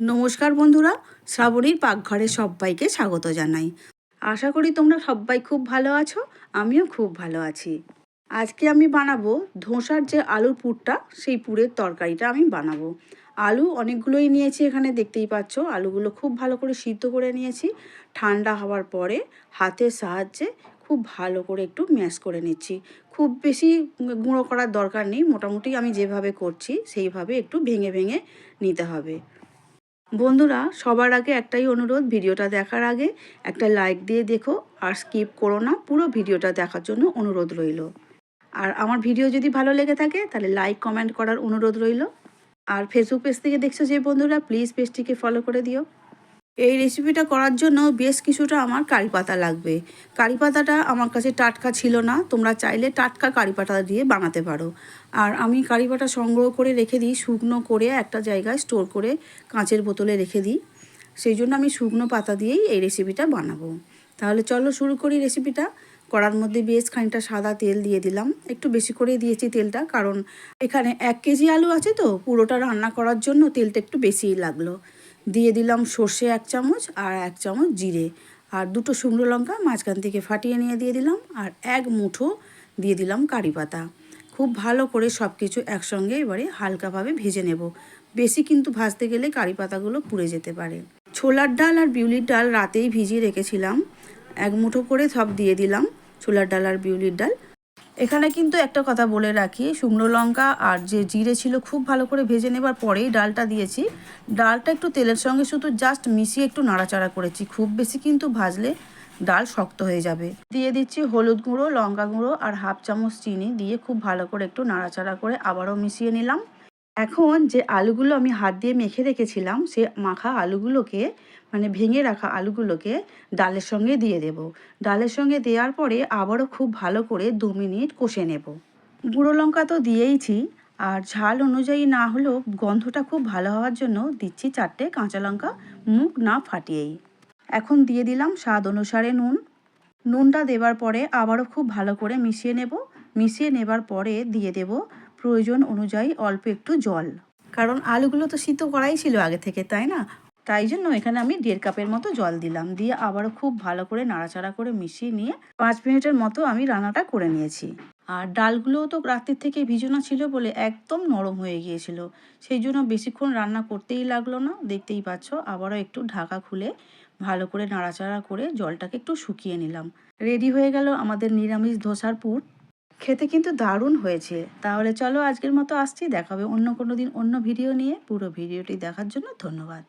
নমস্কার বন্ধুরা, শ্রাবণীর পাকঘরে সবাইকে স্বাগত জানাই। আশা করি তোমরা সবাই খুব ভালো আছো, আমিও খুব ভালো আছি। আজকে আমি বানাবো ধোসার যে আলুর পুরটা, সেই পুরের তরকারিটা আমি বানাবো। আলু অনেকগুলোই নিয়েছি এখানে, দেখতেই পাচ্ছ। আলুগুলো খুব ভালো করে সিদ্ধ করে নিয়েছি। ঠান্ডা হওয়ার পরে হাতের সাহায্যে খুব ভালো করে একটু ম্যাশ করে নিচ্ছি। খুব বেশি গুঁড়ো করার দরকার নেই, মোটামুটি আমি যেভাবে করছি, সেইভাবে একটু ভেঙে ভেঙে নিতে হবে। বন্ধুরা, সবার আগে একটাই অনুরোধ, ভিডিওটা দেখার আগে একটা লাইক দিয়ে দেখো আর স্কিপ করো না, পুরো ভিডিওটা দেখার জন্য অনুরোধ রইল। আর আমার ভিডিও যদি ভালো লেগে থাকে, তাহলে লাইক কমেন্ট করার অনুরোধ রইল। আর ফেসবুক পেজ থেকে দেখছ যে বন্ধুরা প্লিজ পেজটিকে ফলো করে দিও। এই রেসিপিটা করার জন্য বেশ কিছুটা আমার কারি পাতা লাগবে। কারি পাতাটা আমার কাছে টাটকা ছিল না, তোমরা চাইলে টাটকা কারি পাতা দিয়ে বানাতে পারো। আর আমি কারি পাতা সংগ্রহ করে রেখে দিই, শুকনো করে একটা জায়গায় স্টোর করে কাঁচের বোতলে রেখে দিই। সেই জন্য আমি শুকনো পাতা দিয়েই এই রেসিপিটা বানাবো। তাহলে চলো শুরু করি রেসিপিটা কড়ার মধ্যে বেশ খানিকটা সাদা তেল দিয়ে দিলাম। একটু বেশি করে দিয়েছি তেলটা, কারণ এখানে এক কেজি আলু আছে তো, পুরোটা রান্না করার জন্য তেলটা একটু বেশিই লাগল। দিয়ে দিলাম সর্ষে এক চামচ আর এক চামচ জিরে। আর দুটো শুকনো লঙ্কা মাঝখান থেকে ফাটিয়ে নিয়ে দিয়ে দিলাম আর এক মুঠো দিয়ে দিলাম কারি পাতা। খুব ভালো করে সব কিছু একসঙ্গে এবারে হালকাভাবে ভেজে নেব। বেশি কিন্তু ভাজতে গেলে কারি পাতাগুলো পুড়ে যেতে পারে। ছোলার ডাল আর বিউলির ডাল রাতেই ভিজিয়ে রেখেছিলাম। এক মুঠো করে সব দিয়ে দিলাম ছোলার ডাল আর বিউলির ডাল। এখানে কিন্তু একটা কথা বলে রাখি, শুকনো লঙ্কা আর যে জিরে ছিল খুব ভালো করে ভেজে নেবার পরেই ডালটা দিয়েছি। ডালটা একটু তেলের সঙ্গে শুধু জাস্ট মিশিয়ে একটু নাড়াচাড়া করেছি, খুব বেশি কিন্তু ভাজলে ডাল শক্ত হয়ে যাবে। দিয়ে দিচ্ছি হলুদ গুঁড়ো, লঙ্কা গুঁড়ো আর হাফ চামচ চিনি দিয়ে খুব ভালো করে একটু নাড়াচাড়া করে আবারও মিশিয়ে নিলাম। এখন যে আলুগুলো আমি হাত দিয়ে মেখে রেখেছিলাম, সে মাখা আলুগুলোকে মানে ভেঙে রাখা আলুগুলোকে ডালের সঙ্গে দিয়ে দেব। ডালের সঙ্গে দেওয়ার পরে আবারও খুব ভালো করে দু মিনিট কষে নেব। গুঁড়ো লঙ্কা তো দিয়েইছি, আর ঝাল অনুযায়ী না হলেও গন্ধটা খুব ভালো হওয়ার জন্য দিচ্ছি চারটে কাঁচা লঙ্কা, মুখ না ফাটিয়েই। এখন দিয়ে দিলাম স্বাদ অনুসারে নুন। নুনটা দেবার পরে আবারও খুব ভালো করে মিশিয়ে নেব। মিশিয়ে নেবার পরে দিয়ে দেব প্রয়োজন অনুযায়ী অল্প একটু জল। কারণ আলুগুলো তো সিদ্ধ করাই ছিল আগে থেকে, তাই না? তাই জন্য এখানে আমি দেড় কাপের মতো জল দিলাম। দিয়ে আবারও খুব ভালো করে নাড়াচাড়া করে মিশিয়ে নিয়ে পাঁচ মিনিটের মতো আমি রান্নাটা করে নিয়েছি। আর ডালগুলোও তো রাত্রির থেকে ভিজানো ছিল বলে একদম নরম হয়ে গিয়েছিল। সেই জন্য বেশিক্ষণ রান্না করতেই লাগল না। দেখতেই পাচ্ছ, আবারও একটু ঢাকা খুলে ভালো করে নাড়াচাড়া করে জলটাকে একটু শুকিয়ে নিলাম। রেডি হয়ে গেল আমাদের নিরামিষ ধোসার পুর। খেতে কিন্তু দারুণ হয়েছে। তাহলে চলো আজকের মতো আসছি দেখাবে অন্য কোনো দিন অন্য ভিডিও নিয়ে। পুরো ভিডিওটি দেখার জন্য ধন্যবাদ।